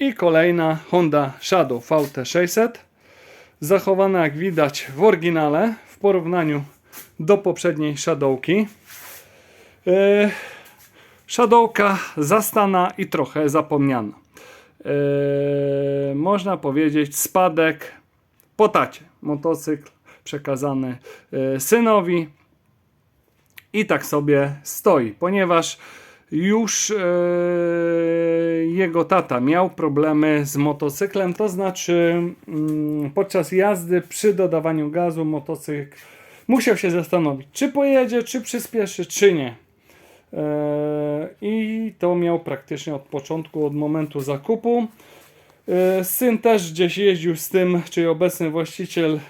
I kolejna Honda Shadow VT600. Zachowana jak widać w oryginale w porównaniu do poprzedniej Shadowki. Yy, Shadowka zastana i trochę zapomniana. Yy, można powiedzieć spadek po tacie. Motocykl przekazany yy, synowi i tak sobie stoi, ponieważ już e, jego tata miał problemy z motocyklem, to znaczy mm, podczas jazdy przy dodawaniu gazu motocykl musiał się zastanowić, czy pojedzie, czy przyspieszy, czy nie. E, I to miał praktycznie od początku, od momentu zakupu. E, Syn też gdzieś jeździł z tym, czyli obecny właściciel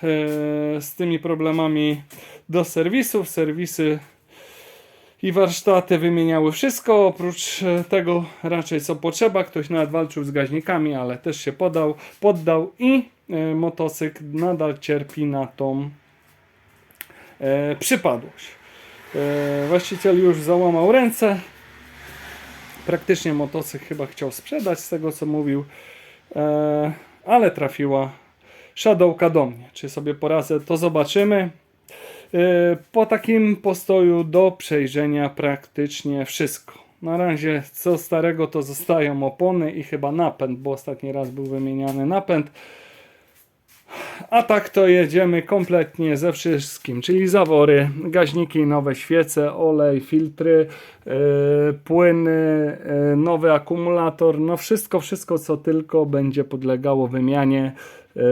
z tymi problemami do serwisów. Serwisy i warsztaty wymieniały wszystko, oprócz e, tego raczej co potrzeba. Ktoś nawet walczył z gaźnikami, ale też się podał, poddał i e, motocykl nadal cierpi na tą e, przypadłość. E, właściciel już załamał ręce. Praktycznie motocykl chyba chciał sprzedać z tego co mówił, e, ale trafiła Shadowka do mnie. Czy sobie poradzę, to zobaczymy. E, Po takim postoju do przejrzenia praktycznie wszystko. Na razie co starego to zostają opony i chyba napęd, bo ostatni raz był wymieniany napęd. A tak to jedziemy kompletnie ze wszystkim, czyli zawory, gaźniki, nowe świece, olej, filtry, yy, płyny, yy, nowy akumulator, no wszystko, wszystko co tylko będzie podlegało wymianie,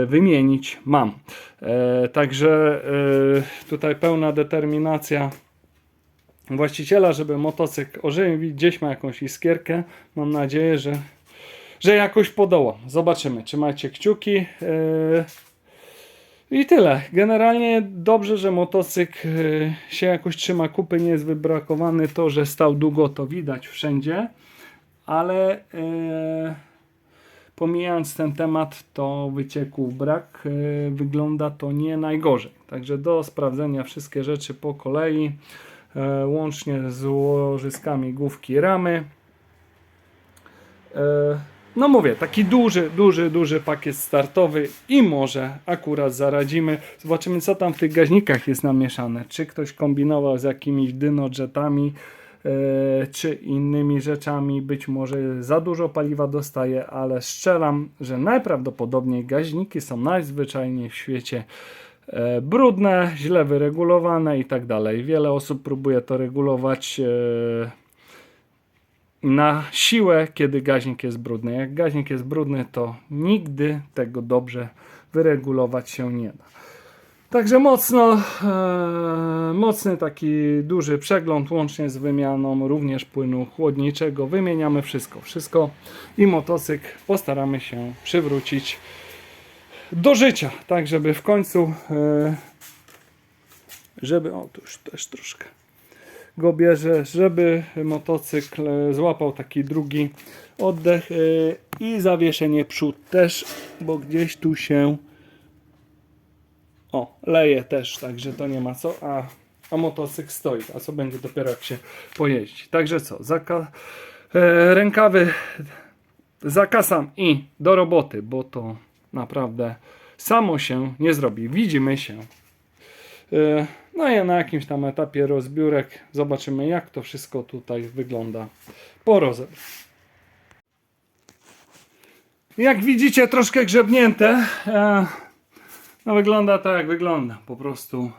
wymienić mam. Yy, także yy, tutaj pełna determinacja właściciela, żeby motocykl ożywić, gdzieś ma jakąś iskierkę. Mam nadzieję, że, że jakoś podoła. Zobaczymy. Trzymajcie kciuki. Yy, i tyle. Generalnie dobrze, że motocykl się jakoś trzyma kupy, nie jest wybrakowany. To, że stał długo, to widać wszędzie, ale e, pomijając ten temat, to wycieków brak. E, wygląda to nie najgorzej. Także do sprawdzenia wszystkie rzeczy po kolei, e, łącznie z łożyskami główki ramy. E, no mówię, taki duży, duży, duży pakiet startowy i może akurat zaradzimy. Zobaczymy, co tam w tych gaźnikach jest namieszane. Czy ktoś kombinował z jakimiś dynojetami, czy innymi rzeczami. Być może za dużo paliwa dostaje, ale strzelam, że najprawdopodobniej gaźniki są najzwyczajniej w świecie e, brudne, źle wyregulowane i tak dalej. Wiele osób próbuje to regulować. E, na siłę, kiedy gaźnik jest brudny. Jak gaźnik jest brudny, to nigdy tego dobrze wyregulować się nie da. Także mocno, e, mocny taki duży przegląd łącznie z wymianą również płynu chłodniczego. Wymieniamy wszystko, wszystko i motocykl postaramy się przywrócić do życia, tak żeby w końcu, e, żeby, o tu już też troszkę go bierze, żeby motocykl e, złapał taki drugi oddech e, i zawieszenie przód też, bo gdzieś tu się o, leje też, także to nie ma co, a, a motocykl stoi, a co będzie dopiero jak się pojeździ. Także co, zaka- e, rękawy zakasam i do roboty, bo to naprawdę samo się nie zrobi. Widzimy się E, No i na jakimś tam etapie rozbiórek zobaczymy jak to wszystko tutaj wygląda po rozebraniu. Jak widzicie troszkę grzebnięte. E, No wygląda tak jak wygląda. Po prostu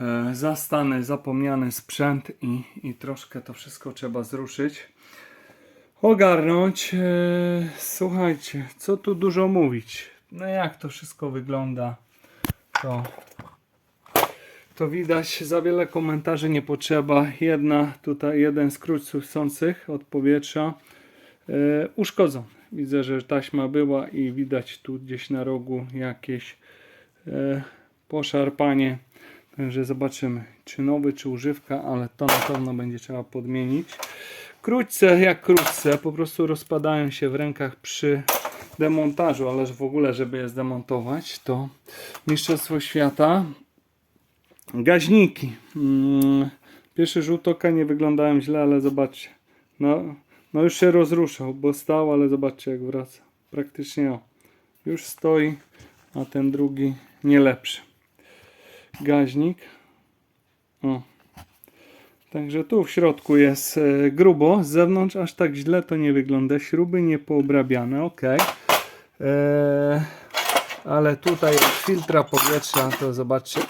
e, zastany, zapomniany sprzęt i, i troszkę to wszystko trzeba zruszyć. Ogarnąć. E, Słuchajcie, co tu dużo mówić. No jak to wszystko wygląda, to to widać, za wiele komentarzy nie potrzeba. Jedna, tutaj jeden z krótców chcących od powietrza e, uszkodzony. Widzę, że taśma była i widać tu gdzieś na rogu jakieś e, poszarpanie. Także zobaczymy, czy nowy, czy używka, ale to na pewno będzie trzeba podmienić. Krótce jak krótce, po prostu rozpadają się w rękach przy demontażu, ależ w ogóle, żeby je zdemontować, to Mistrzostwo Świata Gaźniki. Mm, Pierwszy rzut oka nie wyglądają źle, ale zobaczcie. No, No już się rozruszał, bo stał, ale zobaczcie jak wraca. Praktycznie o. Już stoi, a ten drugi nie lepszy. Gaźnik. O. Także tu w środku jest e, grubo, z zewnątrz aż tak źle to nie wygląda. Śruby nie poobrabiane, ok. Eee, ale tutaj filtra powietrza, to zobaczcie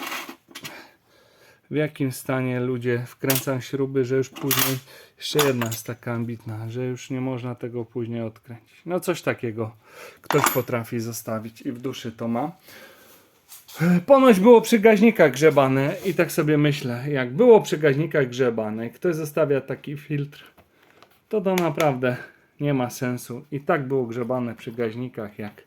w jakim stanie ludzie wkręcają śruby, że już później jeszcze jedna jest taka ambitna, że już nie można tego później odkręcić. No coś takiego ktoś potrafi zostawić i w duszy to ma. Ponoć było przy gaźnikach grzebane i tak sobie myślę, jak było przy gaźnikach grzebane, ktoś zostawia taki filtr, to to naprawdę nie ma sensu. I tak było grzebane przy gaźnikach, jak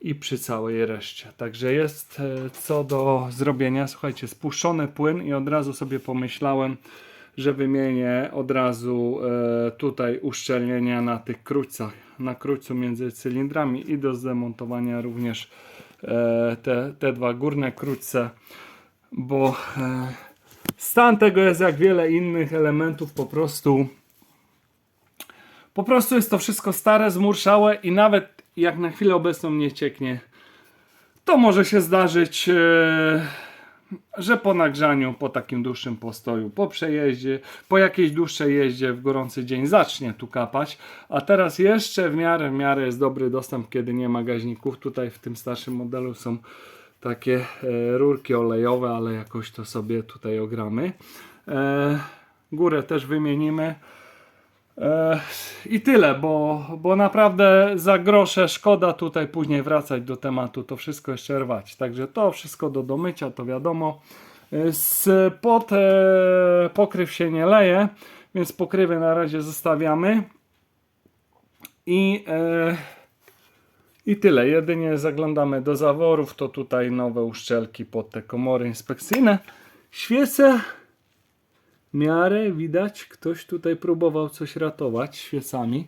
i przy całej reszcie. Także jest e, co do zrobienia. Słuchajcie, spuszczony płyn i od razu sobie pomyślałem, że wymienię od razu e, tutaj uszczelnienia na tych krójcach, na krójcu między cylindrami i do zdemontowania również e, te, te dwa górne krójce, bo e, stan tego jest jak wiele innych elementów po prostu po prostu jest to wszystko stare, zmurszałe i nawet jak na chwilę obecną nie cieknie, to może się zdarzyć, że po nagrzaniu, po takim dłuższym postoju, po przejeździe, po jakiejś dłuższej jeździe w gorący dzień zacznie tu kapać, a teraz jeszcze w miarę, w miarę jest dobry dostęp, kiedy nie ma gaźników. Tutaj w tym starszym modelu są takie e, rurki olejowe, ale jakoś to sobie tutaj ogramy. E, górę też wymienimy. I tyle, bo, bo naprawdę za grosze szkoda tutaj później wracać do tematu, to wszystko jeszcze rwać. Także to wszystko do domycia, to wiadomo. Spod pokryw się nie leje, więc pokrywy na razie zostawiamy. I, e, I tyle. Jedynie zaglądamy do zaworów, to tutaj nowe uszczelki pod te komory inspekcyjne. Świece miarę widać, ktoś tutaj próbował coś ratować świecami,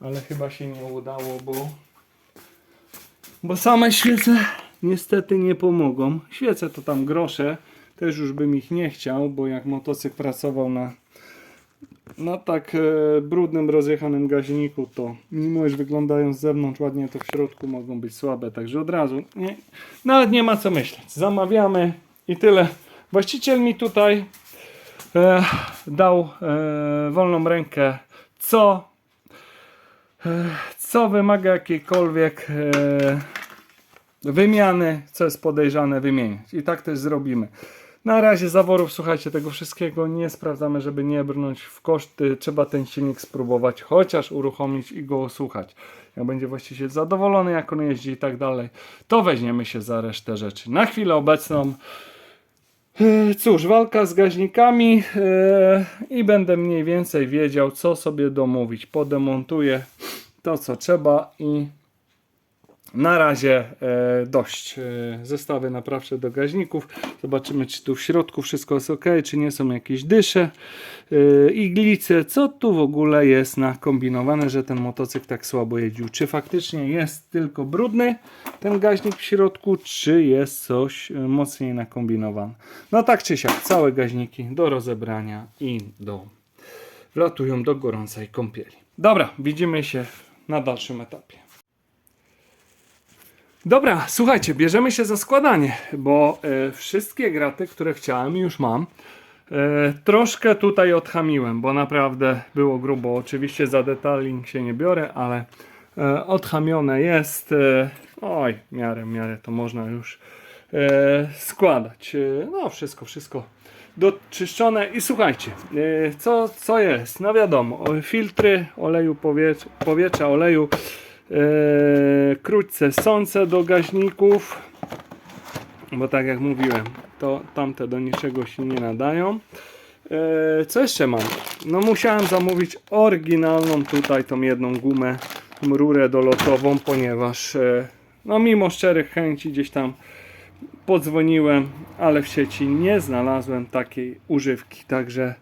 ale chyba się nie udało, bo, bo same świece niestety nie pomogą. Świece to tam grosze, też już bym ich nie chciał, bo jak motocykl pracował na, na tak e, brudnym, rozjechanym gaźniku, to mimo iż wyglądają z zewnątrz ładnie, to w środku mogą być słabe, także od razu nie, nawet nie ma co myśleć. Zamawiamy i tyle. Właściciel mi tutaj e, dał e, wolną rękę, co, e, co wymaga jakiejkolwiek wymiany, co jest podejrzane wymieniać. I tak też zrobimy. Na razie zaworów, słuchajcie, tego wszystkiego nie sprawdzamy, żeby nie brnąć w koszty. Trzeba ten silnik spróbować, chociaż uruchomić i go słuchać. Jak będzie właściciel zadowolony, jak on jeździ i tak dalej, to weźmiemy się za resztę rzeczy. Na chwilę obecną Cóż, walka z gaźnikami e, i będę mniej więcej wiedział, co sobie domówić. Podemontuję to, co trzeba i na razie e, dość. E, zestawy naprawcze do gaźników. Zobaczymy, czy tu w środku wszystko jest ok, czy nie są jakieś dysze, e, iglice. Co tu w ogóle jest nakombinowane, że ten motocykl tak słabo jeździł? Czy faktycznie jest tylko brudny ten gaźnik w środku, czy jest coś e, mocniej nakombinowane? No tak czy siak, całe gaźniki do rozebrania i do wlatują do gorącej kąpieli. Dobra, widzimy się na dalszym etapie. Dobra, słuchajcie, bierzemy się za składanie, bo e, wszystkie graty, które chciałem, już mam. E, troszkę tutaj odchamiłem, bo naprawdę było grubo. Oczywiście za detailing się nie biorę, ale e, odchamione jest. Oj, miarę, miarę to można już składać. No, wszystko, wszystko doczyszczone. I słuchajcie, co, co jest? No wiadomo, filtry oleju powietrza, powietrza oleju krótce sące do gaźników, bo tak jak mówiłem, to tamte do niczego się nie nadają. E, co jeszcze mam? No musiałem zamówić oryginalną tutaj tą jedną gumę, rurę dolotową, ponieważ e, no mimo szczerych chęci gdzieś tam podzwoniłem, ale w sieci nie znalazłem takiej używki, także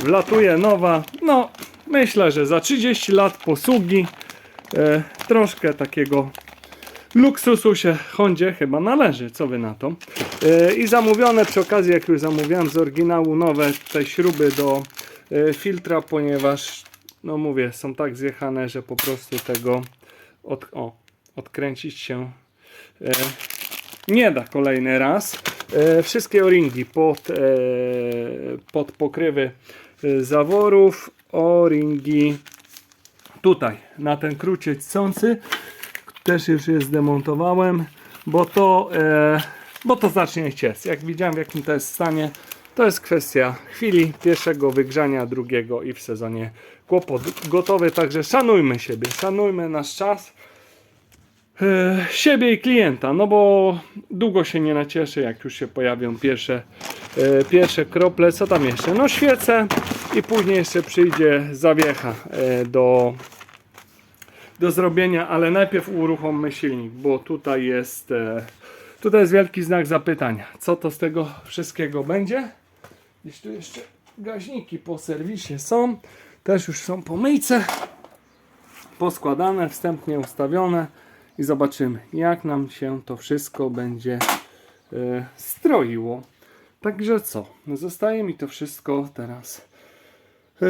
wlatuje nowa, no myślę, że za 30 lat posługi e, troszkę takiego luksusu się Hondzie chyba należy, co wy na to. E, I zamówione przy okazji, jak już zamówiłem z oryginału nowe te śruby do e, filtra, ponieważ no mówię, są tak zjechane, że po prostu tego od, o, odkręcić się e, nie da kolejny raz. Wszystkie o-ringi pod, pod pokrywy zaworów, o-ringi tutaj na ten kruciec chcący też już je zdemontowałem, bo to, e, bo to zacznie ciec. Jak widziałem w jakim to jest stanie, to jest kwestia chwili, pierwszego wygrzania, drugiego i w sezonie kłopot gotowy. Także szanujmy siebie, szanujmy nasz czas, e, siebie i klienta, no bo długo się nie nacieszy, jak już się pojawią pierwsze, e, pierwsze krople. Co tam jeszcze? No świece i później jeszcze przyjdzie zawiecha e, do do zrobienia, ale najpierw uruchommy silnik, bo tutaj jest e, tutaj jest wielki znak zapytania. Co to z tego wszystkiego będzie? Gdzieś tu jeszcze gaźniki po serwisie są. Też już są po myjce. Poskładane, wstępnie ustawione i zobaczymy jak nam się to wszystko będzie e, stroiło. Także co? Zostaje mi to wszystko teraz e,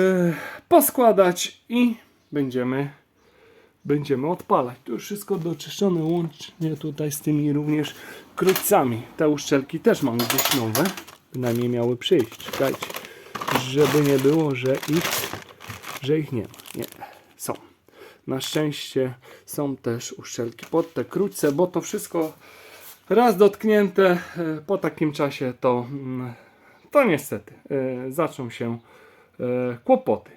poskładać i będziemy będziemy odpalać. To już wszystko doczyszczone łącznie tutaj z tymi również krótcami. Te uszczelki też mam gdzieś nowe. Bynajmniej miały przyjść. Czekajcie. Żeby nie było, że ich, że ich nie ma. Nie. Są. Na szczęście są też uszczelki pod te krótce, bo to wszystko raz dotknięte e, po takim czasie to, mm, to niestety e, zaczną się e, kłopoty.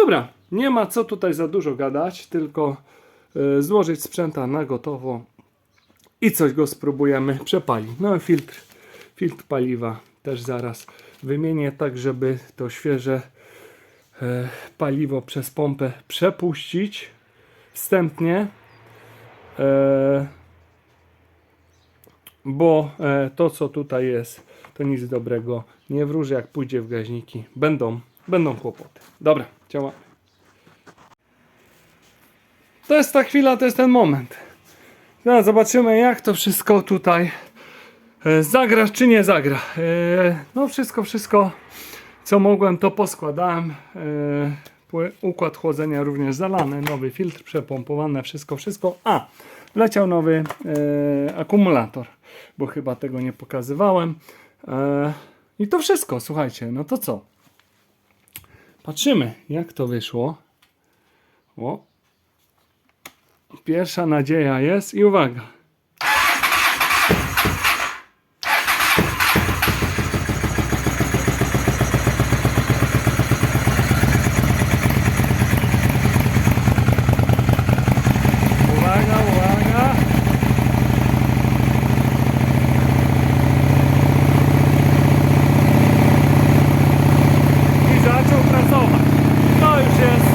Dobra, nie ma co tutaj za dużo gadać, tylko e, złożyć sprzęta na gotowo i coś go spróbujemy przepalić. No filtr, filtr paliwa też zaraz wymienię tak, żeby to świeże e, paliwo przez pompę przepuścić wstępnie. E, bo to co tutaj jest, to nic dobrego nie wróży. Jak pójdzie w gaźniki, będą, będą kłopoty. Dobra, działamy. To jest ta chwila, to jest ten moment. Teraz zobaczymy, jak to wszystko tutaj e, zagra, czy nie zagra. E, No, wszystko, wszystko, co mogłem, to poskładałem. E, Układ chłodzenia również zalany, nowy filtr przepompowany, wszystko, wszystko. A, leciał nowy akumulator, bo chyba tego nie pokazywałem. I to wszystko, słuchajcie, no to co? Patrzymy, jak to wyszło. O, Pierwsza nadzieja jest i uwaga uwaga. I zaczął pracować. To już jest.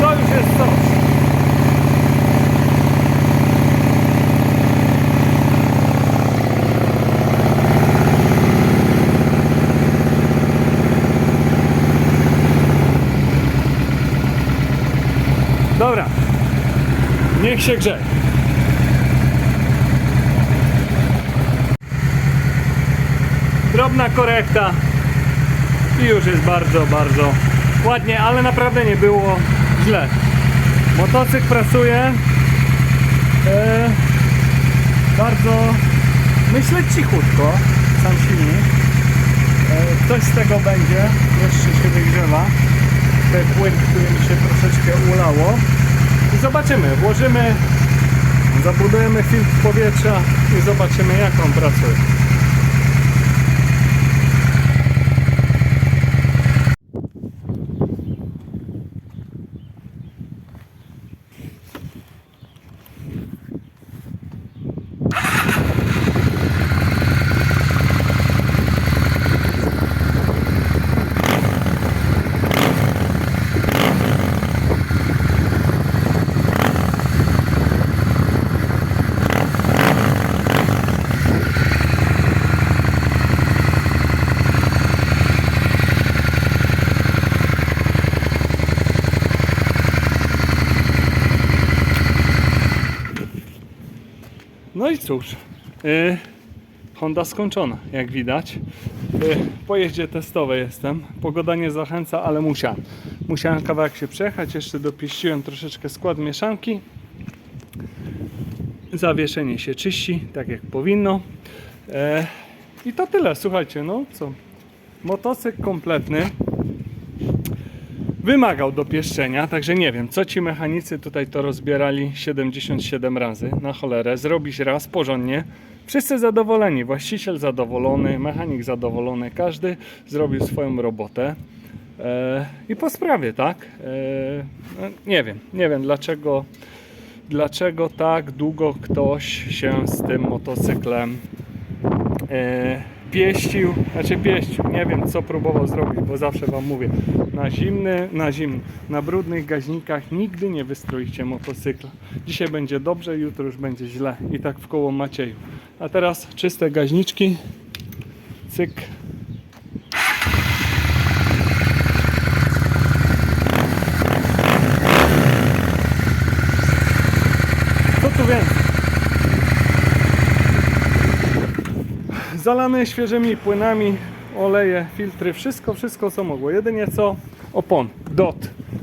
To już jest coś. Dobra. Niech się grze. Drobna korekta. I już jest bardzo, bardzo ładnie, ale naprawdę nie było źle. Motocykl pracuje e, bardzo, myślę, cichutko, sam silnik. E, coś z tego będzie, jeszcze się wygrzewa. Te płyn, który mi się troszeczkę ulało. Zobaczymy, włożymy, zabudujemy filtr powietrza i zobaczymy jak on pracuje. Cóż, yy, Honda skończona, jak widać. Y, Po jeździe testowej jestem. Pogoda nie zachęca, ale musiałem. Musiałem kawałek się przejechać, jeszcze dopieściłem troszeczkę skład mieszanki. Zawieszenie się czyści, tak jak powinno. E, I to tyle, słuchajcie, no co? Motocykl kompletny. Wymagał dopieszczenia, także nie wiem, co ci mechanicy tutaj to rozbierali 77 razy na cholerę. Zrobić raz porządnie. Wszyscy zadowoleni, właściciel zadowolony, mechanik zadowolony, każdy zrobił swoją robotę. E, I po sprawie, tak? E, no, nie wiem, nie wiem dlaczego, dlaczego tak długo ktoś się z tym motocyklem e, pieścił, znaczy pieścił, nie wiem co próbował zrobić, bo zawsze Wam mówię, na zimny, na zimny, na brudnych gaźnikach nigdy nie wystroicie motocykla. Dzisiaj będzie dobrze, jutro już będzie źle i tak w koło Macieju. A teraz czyste gaźniczki, cyk. Co tu więcej? Zalane świeżymi płynami, oleje, filtry, wszystko, wszystko co mogło. Jedynie co opon, dot,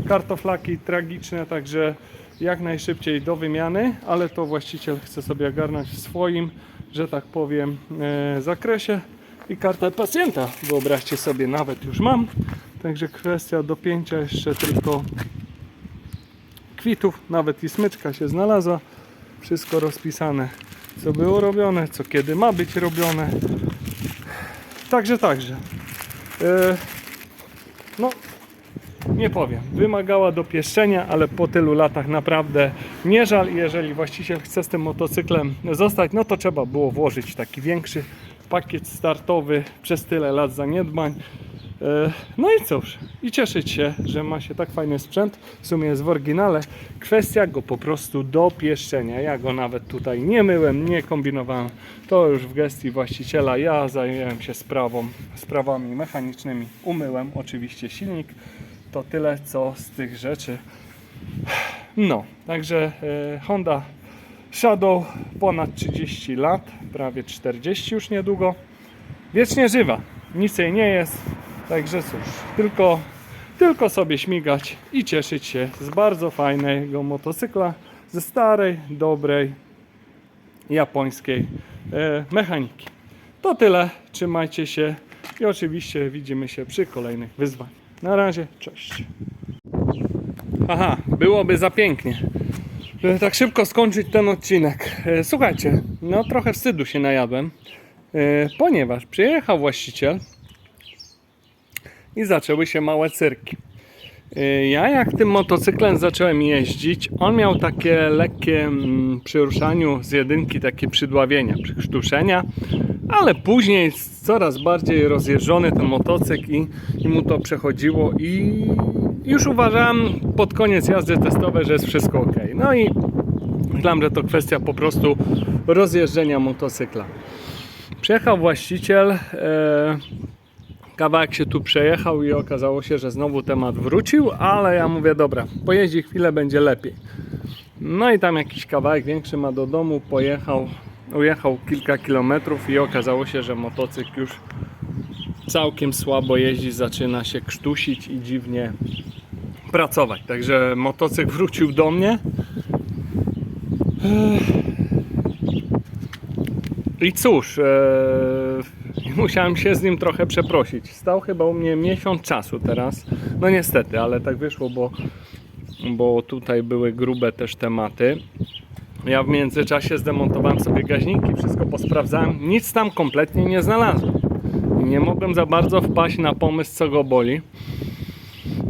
kartoflaki tragiczne, także jak najszybciej do wymiany, ale to właściciel chce sobie ogarnąć w swoim, że tak powiem, e, zakresie. I kartę pacjenta, wyobraźcie sobie, nawet już mam, także kwestia dopięcia jeszcze tylko kwitów, nawet i smyczka się znalazła, wszystko rozpisane co było robione, co kiedy ma być robione. Także, także. E, no, nie powiem. Wymagała dopieszczenia, ale po tylu latach naprawdę nie żal. Jeżeli właściciel chce z tym motocyklem zostać, no to trzeba było włożyć taki większy pakiet startowy przez tyle lat zaniedbań. E, No i cóż, i cieszyć się, że ma się tak fajny sprzęt. W sumie jest w oryginale. Kwestia go po prostu dopieszczenia. Ja go nawet tutaj nie myłem, nie kombinowałem. To już w gestii właściciela. Ja zajęłem się sprawą, sprawami mechanicznymi. Umyłem oczywiście silnik. To tyle co z tych rzeczy. No, także e, Honda Shadow ponad 30 lat, prawie 40 już niedługo. Wiecznie żywa, nic jej nie jest. Także cóż, tylko, tylko sobie śmigać i cieszyć się z bardzo fajnego motocykla, ze starej, dobrej, japońskiej e, mechaniki. To tyle, trzymajcie się i oczywiście widzimy się przy kolejnych wyzwaniach. Na razie, cześć. Aha, byłoby za pięknie, żeby tak szybko skończyć ten odcinek. E, Słuchajcie, no trochę wstydu się najadłem, e, ponieważ przyjechał właściciel i zaczęły się małe cyrki. Y, Ja jak tym motocyklem zacząłem jeździć, on miał takie lekkie mm, przy ruszaniu z jedynki takie przydławienia, przykrztuszenia, ale później coraz bardziej rozjeżdżony ten motocykl i, i mu to przechodziło i już uważałem pod koniec jazdy testowej, że jest wszystko ok. No i myślałem, że to kwestia po prostu rozjeżdżenia motocykla. Przyjechał właściciel, e, kawałek się tu przejechał i okazało się, że znowu temat wrócił, ale ja mówię, dobra, pojeździ chwilę, będzie lepiej. No i tam jakiś kawałek większy ma do domu, pojechał, ujechał kilka kilometrów i okazało się, że motocykl już całkiem słabo jeździ, zaczyna się krztusić i dziwnie pracować. Także motocykl wrócił do mnie. I cóż, e, musiałem się z nim trochę przeprosić. Stał chyba u mnie miesiąc czasu teraz. No niestety, ale tak wyszło, bo, bo tutaj były grube też tematy. Ja w międzyczasie zdemontowałem sobie gaźniki, wszystko posprawdzałem. Nic tam kompletnie nie znalazłem. Nie mogłem za bardzo wpaść na pomysł, co go boli.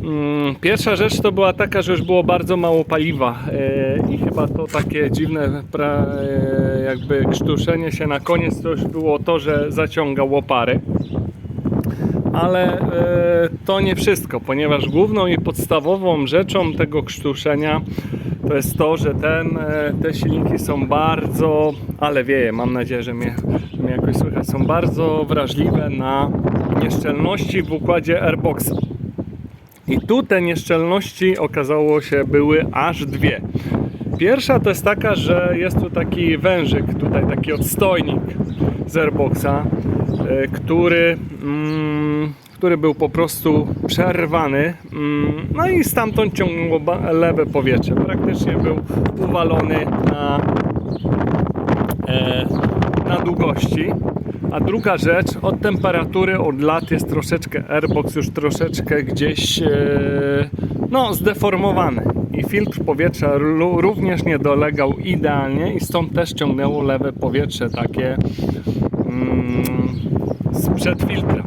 Mm, Pierwsza rzecz to była taka, że już było bardzo mało paliwa e, i chyba to takie dziwne e, jakby krztuszenie się na koniec to już było to, że zaciągał łopary. Ale e, to nie wszystko, ponieważ główną i podstawową rzeczą tego krztuszenia to jest to, że ten, te silniki są bardzo, ale wieje, mam nadzieję, że mnie, mnie jakoś słychać, są bardzo wrażliwe na nieszczelności w układzie airboxa. I tu te nieszczelności okazało się były aż dwie. Pierwsza to jest taka, że jest tu taki wężyk, tutaj taki odstojnik. z Airboxa, e, który, mm, który był po prostu przerwany. Mm, no i stamtąd ciągnęło ba- lewe powietrze. Praktycznie był uwalony na, e, na długości. A druga rzecz, od temperatury, od lat jest troszeczkę airbox już troszeczkę gdzieś e, no, zdeformowany. I filtr powietrza również nie dolegał idealnie i stąd też ciągnęło lewe powietrze takie mm, sprzed filtra.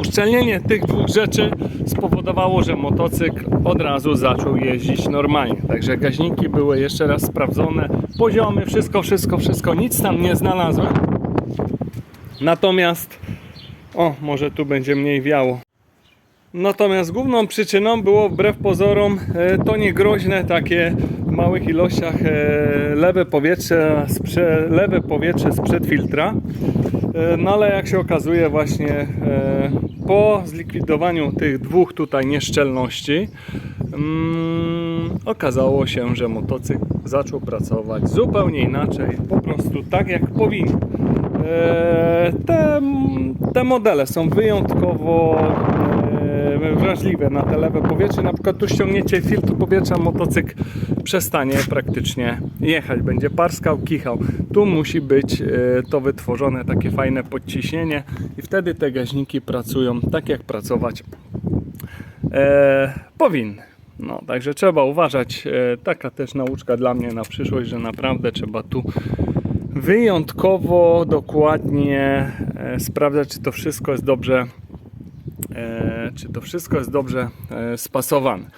Uszczelnienie tych dwóch rzeczy spowodowało, że motocykl od razu zaczął jeździć normalnie. Także gaźniki były jeszcze raz sprawdzone, poziomy, wszystko, wszystko, wszystko, nic tam nie znalazłem. Natomiast, o, może tu będzie mniej wiało. Natomiast główną przyczyną było wbrew pozorom e, to niegroźne takie w małych ilościach e, lewe powietrze, sprze, lewe powietrze sprzed filtra. E, No ale jak się okazuje właśnie po zlikwidowaniu tych dwóch tutaj nieszczelności mm, okazało się, że motocykl zaczął pracować zupełnie inaczej, po prostu tak jak powinien. E, Te, te modele są wyjątkowo e, wrażliwe na te lewe powietrze. Na przykład tu ściągniecie filtr powietrza, motocykl przestanie praktycznie jechać, będzie parskał, kichał. Tu musi być e, to wytworzone takie fajne podciśnienie i wtedy te gaźniki pracują tak jak pracować e, powinny. No, także trzeba uważać. Taka też nauczka dla mnie na przyszłość, że naprawdę trzeba tu wyjątkowo dokładnie e, sprawdzać, czy to wszystko jest dobrze, e, czy to wszystko jest dobrze e, spasowane.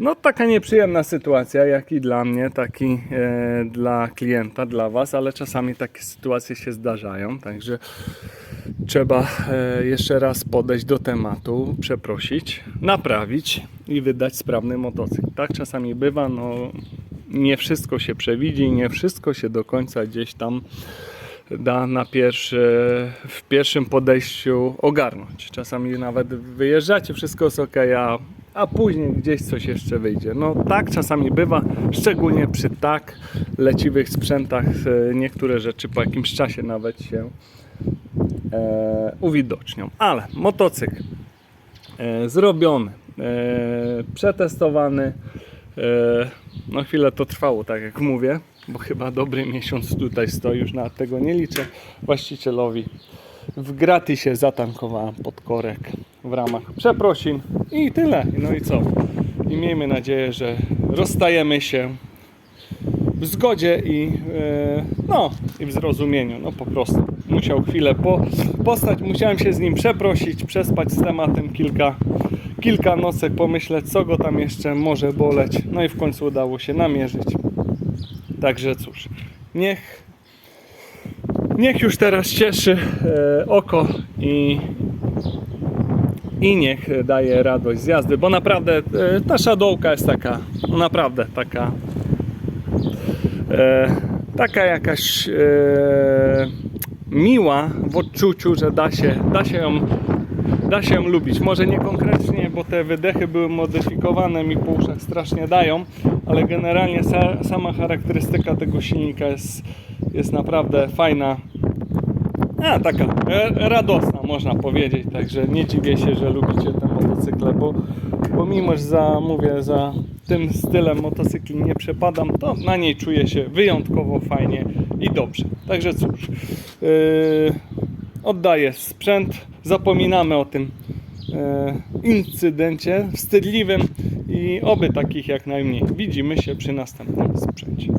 No taka nieprzyjemna sytuacja, jak i dla mnie, tak i dla klienta, dla Was, ale czasami takie sytuacje się zdarzają, także trzeba jeszcze raz podejść do tematu, przeprosić, naprawić i wydać sprawny motocykl. Tak czasami bywa, no nie wszystko się przewidzi, nie wszystko się do końca gdzieś tam da na pierwszy, w pierwszym podejściu ogarnąć. Czasami nawet wyjeżdżacie, wszystko jest ok, a, a później gdzieś coś jeszcze wyjdzie. No tak czasami bywa, szczególnie przy tak leciwych sprzętach e, niektóre rzeczy po jakimś czasie nawet się e, uwidocznią. Ale motocykl e, zrobiony, e, przetestowany. E, no chwilę to trwało, tak jak mówię, bo chyba dobry miesiąc tutaj stoi, już na tego nie liczę. Właścicielowi w gratisie zatankowałem pod korek w ramach przeprosin i tyle. No i co? I miejmy nadzieję, że rozstajemy się w zgodzie i e, no i w zrozumieniu, no po prostu musiał chwilę po, postać, musiałem się z nim przeprosić, przespać z tematem kilka, kilka nocek, pomyśleć co go tam jeszcze może boleć, no i w końcu udało się namierzyć. Także cóż, niech niech już teraz cieszy e, oko i i niech daje radość z jazdy, bo naprawdę e, ta szadłka jest taka, naprawdę taka e, taka jakaś e, miła w odczuciu, że da się, da się ją da się lubić. Może nie konkretnie, bo te wydechy były modyfikowane, mi po uszach strasznie dają, ale generalnie sa, sama charakterystyka tego silnika jest, jest naprawdę fajna. A, taka e, radosna można powiedzieć, także nie dziwię się, że lubicie te motocykle, bo, bo mimo, że za, mówię, za tym stylem motocykli nie przepadam, to na niej czuję się wyjątkowo fajnie i dobrze. Także cóż, yy, oddaję sprzęt, zapominamy o tym yy, incydencie wstydliwym i oby takich jak najmniej. Widzimy się przy następnym sprzęcie.